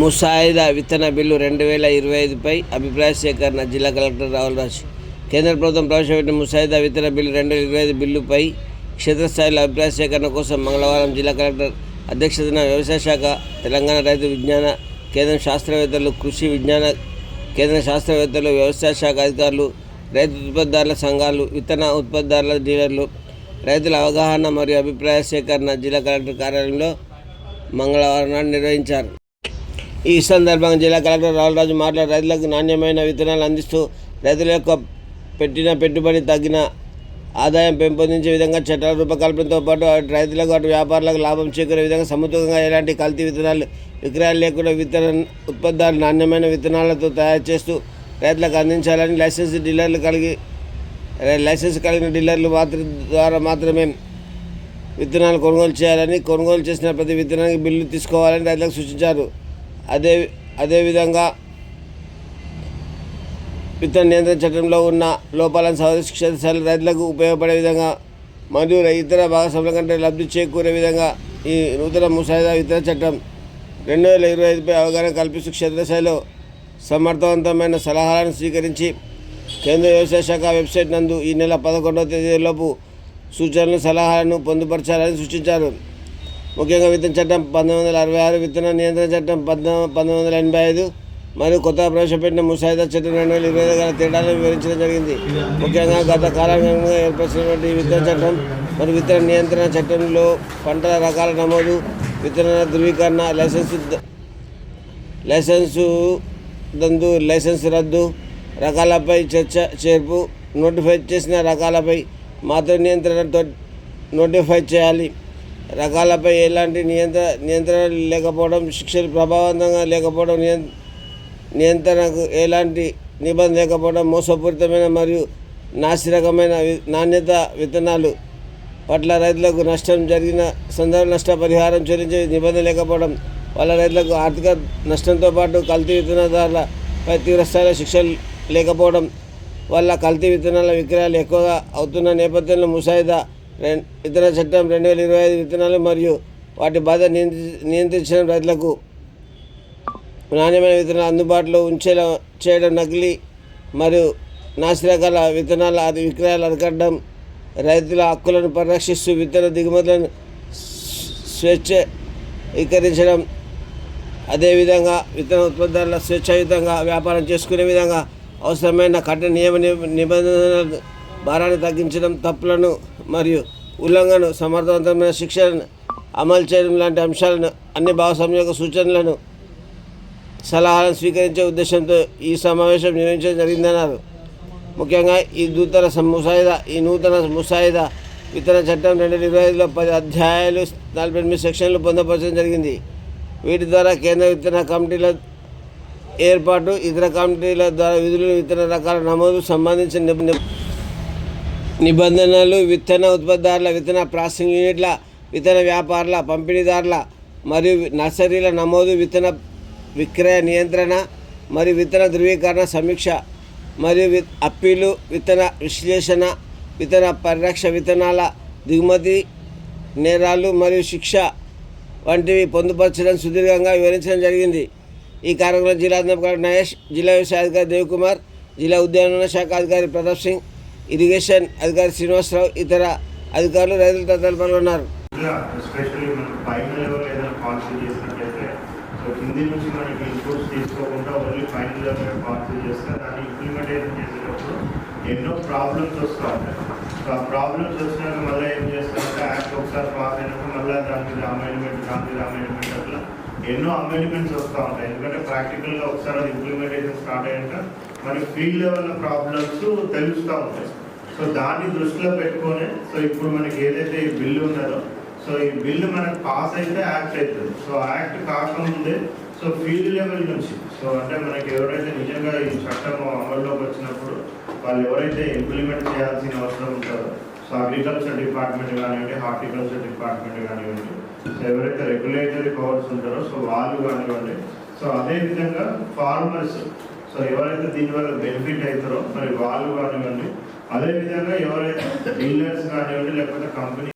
ముసాయిదా విత్తన బిల్లు రెండు వేల ఇరవై ఐదుపై అభిప్రాయ సేకరణ జిల్లా కలెక్టర్ రాహుల్ రాజ్. కేంద్ర ప్రభుత్వం ప్రవేశపెట్టిన ముసాయిదా విత్తన బిల్లు రెండు వేల ఇరవై ఐదు బిల్లుపై క్షేత్రస్థాయిలో అభిప్రాయ సేకరణ కోసం మంగళవారం జిల్లా కలెక్టర్ అధ్యక్షతన వ్యవసాయ శాఖ తెలంగాణ రైతు విజ్ఞాన కేంద్రం శాస్త్రవేత్తలు కృషి విజ్ఞాన కేంద్ర శాస్త్రవేత్తలు వ్యవసాయ శాఖ అధికారులు రైతు ఉత్పత్తిదారుల సంఘాలు విత్తన ఉత్పత్తిదారుల డీలర్లు రైతుల అవగాహన మరియు అభిప్రాయ సేకరణ జిల్లా కలెక్టర్ కార్యాలయంలో మంగళవారం నాడు నిర్వహించారు. ఈ సందర్భంగా జిల్లా కలెక్టర్ రావులరాజు మాట్లాడి రైతులకు నాణ్యమైన విత్తనాలు అందిస్తూ రైతుల యొక్క పెట్టిన పెట్టుబడి తగ్గిన ఆదాయం పెంపొందించే విధంగా చట్టాల రూపకల్పనతో పాటు అటు రైతులకు అటు వ్యాపారులకు లాభం చేకూరే విధంగా సమతులంగా ఎలాంటి కల్తీ విత్తనాలు విక్రయాలు లేకుండా విత్తన ఉత్పత్తులు నాణ్యమైన విత్తనాలతో తయారు చేస్తూ రైతులకు అందించాలని లైసెన్స్ డీలర్లు కలిగి లైసెన్స్ కలిగిన డీలర్లు మాత్రం ద్వారా మాత్రమే విత్తనాలు కొనుగోలు చేయాలని కొనుగోలు చేసిన ప్రతి విత్తనానికి బిల్లు తీసుకోవాలని రైతులకు సూచించారు. అదే అదేవిధంగా విత్తన నియంత్రణ చట్టంలో ఉన్న లోపాలను సవరించి రైతులకు ఉపయోగపడే విధంగా మరియు ఇతర భాగస్వాముల కంటే లబ్ధి చేకూరే విధంగా ఈ నూతన ముసాయిదా విత్తన చట్టం రెండు వేల ఇరవై ఐదుపై అవగాహన కల్పిస్తూ క్షేత్రస్థాయిలో సమర్థవంతమైన సలహాలను స్వీకరించి కేంద్ర వ్యవసాయ శాఖ వెబ్సైట్ నందు ఈ నెల పదకొండవ తేదీలోపు సూచనలు సలహాలను పొందుపరచాలని సూచించారు. ముఖ్యంగా విత్తన చట్టం పంతొమ్మిది వందల అరవై ఆరు విత్తన నియంత్రణ చట్టం పద్నాలుగు పంతొమ్మిది వందల ఎనభై ఐదు మరియు కొత్తగా ప్రవేశపెట్టిన ముసాయిదా చట్టం రెండు వేల ఇరవై ఐదు గల తేడాలను వివరించడం జరిగింది. ముఖ్యంగా గత కాలంగా ఏర్పరిచినటువంటి విత్తన చట్టం మరియు విత్తన నియంత్రణ చట్టంలో పంటల రకాల నమోదు విత్తన ధృవీకరణ లైసెన్స్ లైసెన్సు దందు లైసెన్స్ రద్దు రకాలపై చర్చ చేర్పు నోటిఫై చేసిన రకాలపై మాత్రం నియంత్రణతో నోటిఫై చేయాలి. రకాలపై ఎలాంటి నియంత్ర నియంత్రణ లేకపోవడం శిక్షలు ప్రభావవంతంగా లేకపోవడం నియం నియంత్రణకు ఎలాంటి నిబంధన లేకపోవడం మోసపూరితమైన మరియు నాసిరకమైన నాణ్యత విత్తనాలు పట్ల రైతులకు నష్టం జరిగిన సందర్భ నష్టపరిహారం చెల్లించే నిబంధన లేకపోవడం వాళ్ళ రైతులకు ఆర్థిక నష్టంతో పాటు కల్తీ విత్తనదారులపై తీవ్రస్థాయిలో శిక్షలు లేకపోవడం వల్ల కల్తీ విత్తనాల విక్రయాలు ఎక్కువగా అవుతున్న నేపథ్యంలో ముసాయిదా విత్తన చట్టం రెండు వేల ఇరవై ఐదు విత్తనాలు మరియు వాటి బాధ నియంత్రి నియంత్రించడం రైతులకు నాణ్యమైన విత్తనాలు అందుబాటులో ఉంచేలా చేయడం నకిలీ మరియు నాసిరకాల విత్తనాల అది విక్రయాలు అరికట్టడం రైతుల హక్కులను పరిరక్షిస్తూ విత్తన దిగుమతులను స్వేచ్ఛీకరించడం అదేవిధంగా విత్తన ఉత్పత్తుల స్వేచ్ఛాయుతంగా వ్యాపారం చేసుకునే విధంగా అవసరమైన కఠిన నియమ నిబంధనల భారాన్ని తగ్గించడం తప్పులను మరియు ఉల్లంఘన సమర్థవంతమైన శిక్షలను అమలు చేయడం లాంటి అంశాలను అన్ని భాగస్వామ్య యొక్క సూచనలను సలహాలను స్వీకరించే ఉద్దేశంతో ఈ సమావేశం నిర్వహించడం జరిగిందన్నారు. ముఖ్యంగా ఈ నూతన ముసాయిదా ఈ నూతన ముసాయిదా విత్తన చట్టం రెండు వేల ఇరవై ఐదులో పది అధ్యాయాలు నలభై ఎనిమిది సెక్షన్లు పొందపరచడం జరిగింది. వీటి ద్వారా కేంద్ర విత్తన కమిటీల ఏర్పాటు ఇతర కమిటీల ద్వారా విధులు విత్తన రకాల నమోదు సంబంధించిన నిబ- నిబంధనలు విత్తన ఉత్పత్తిదారుల విత్తన ప్రాసెసింగ్ యూనిట్ల విత్తన వ్యాపారుల పంపిణీదారుల మరియు నర్సరీల నమోదు విత్తన విక్రయ నియంత్రణ మరియు విత్తన ధృవీకరణ సమీక్ష మరియు విత్ అప్పీలు విత్తన విశ్లేషణ విత్తన పరిరక్ష విత్తనాల దిగుమతి నేరాలు మరియు శిక్ష వంటివి పొందుపరచడం సుదీర్ఘంగా వివరించడం జరిగింది. ఈ కార్యక్రమంలో జిల్లా అధికారి నయేష్ జిల్లా వ్యవసాయ అధికారి దేవకుమార్ జిల్లా ఉద్యానవన శాఖ అధికారి ప్రతాప్ సింగ్ ఇరిగేషన్ అధికారి శ్రీనివాసరావు ఇతర అధికారులు రైతులు తదితరులు పాల్గొన్నారు. ఇలా ఎస్పెషల్లీ మనం పైన లెవెల్ ఏదైనా పాలసీ చేసినట్లయితే సో కింది నుంచి మనకి ఇన్పుట్స్ తీసుకోకుండా ఓన్లీ పైన లెవెల్ పాలసీ చేస్తే దాన్ని ఇంప్లిమెంటేషన్ చేసేటప్పుడు ఎన్నో ప్రాబ్లమ్స్ వస్తూ ఉంటాయి. సో ఆ ప్రాబ్లమ్స్ వచ్చినాక మళ్ళీ ఏం చేస్తామంటే యాక్ట్ ఒకసారి పాస్ అయినాక మళ్ళీ దాని మీద అమెండ్మెంట్ దాని మీద అట్లా ఎన్నో అమెండ్మెంట్స్ వస్తూ ఉంటాయి. ఎందుకంటే ప్రాక్టికల్గా ఒకసారి అది ఇంప్లిమెంటేషన్ స్టార్ట్ అయ్యాక మనకి ఫీల్డ్ లెవెల్ ప్రాబ్లమ్స్ తెలుస్తూ ఉంటాయి. సో దాన్ని దృష్టిలో పెట్టుకొని సో ఇప్పుడు మనకి ఏదైతే ఈ బిల్లు ఉన్నదో సో ఈ బిల్లు మనకు పాస్ అయితే యాక్ట్ అవుతుంది. సో యాక్ట్ కాకముందే సో ఫీల్డ్ లెవెల్ నుంచి సో అంటే మనకి ఎవరైతే నిజంగా ఈ చట్టం అమల్లోకి వచ్చినప్పుడు వాళ్ళు ఎవరైతే ఇంప్లిమెంట్ చేయాల్సిన అవసరం ఉంటుందో సో అగ్రికల్చర్ డిపార్ట్మెంట్ కానివ్వండి హార్టికల్చర్ డిపార్ట్మెంట్ కానివ్వండి సో ఎవరైతే రెగ్యులేటరీ పవర్స్ ఉంటారో సో వాళ్ళు కానివ్వండి సో అదేవిధంగా ఫార్మర్స్ సో ఎవరైతే దీనివల్ల బెనిఫిట్ అవుతారో మరి వాళ్ళు కానివ్వండి. అదేవిధంగా ఎవరైతే డీలర్స్ కానివ్వండి లేకపోతే కంపెనీ